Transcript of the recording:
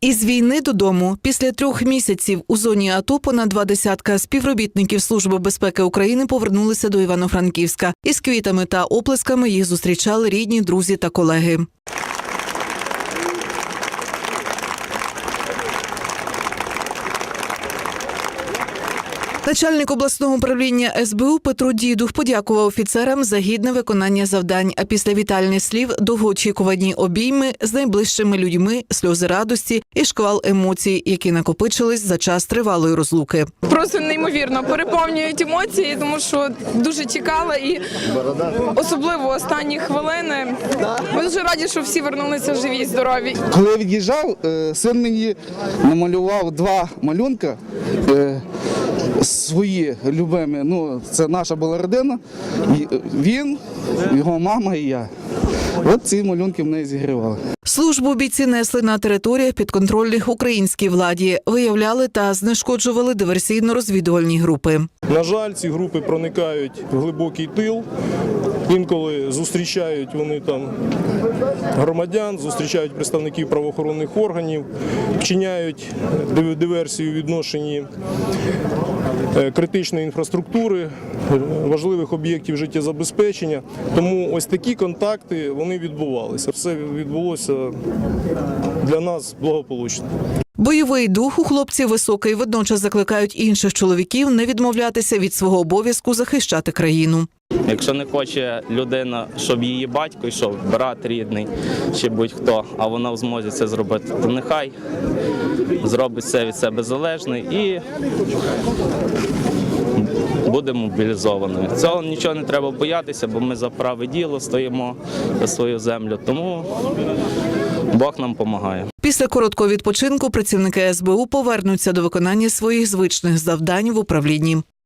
Із війни додому після трьох місяців у зоні АТО понад два десятка співробітників Служби безпеки України повернулися до Івано-Франківська. Із квітами та оплесками їх зустрічали рідні, друзі та колеги. Начальник обласного управління СБУ Петро Дідух подякував офіцерам за гідне виконання завдань. А після вітальних слів довгоочікувані обійми з найближчими людьми, сльози радості і шквал емоцій, які накопичились за час тривалої розлуки. просто неймовірно переповнюють емоції, тому що дуже чекала і особливо останні хвилини. Ми дуже раді, що всі вернулися живі і здорові. Коли я від'їжджав, е, син мені намалював два малюнка е, свої любимі. Ну, це наша була родина. Він, його мама і я. От ці малюнки в неї зігрівали. Службу бійці несли на територіях підконтрольних українській владі, виявляли та знешкоджували диверсійно-розвідувальні групи. На жаль, ці групи проникають в глибокий тил. Інколи зустрічають вони там громадян, зустрічають представників правоохоронних органів, вчиняють диверсію відношенні е, критичної інфраструктури, е, важливих об'єктів життєзабезпечення. Тому ось такі контакти вони відбувалися. Все відбулося для нас благополучно. Бойовий дух у хлопців високий, водночас закликають інших чоловіків не відмовлятися від свого обов'язку захищати країну. Якщо не хоче людина, щоб її батько йшов, брат рідний чи будь-хто, а вона в змозі це зробити, то нехай зробить все від себе залежний і буде мобілізованою. Цього нічого не треба боятися, бо ми за праве діло стоїмо за свою землю. Тому Бог нам допомагає. Після короткого відпочинку працівники СБУ повернуться до виконання своїх звичних завдань в управлінні.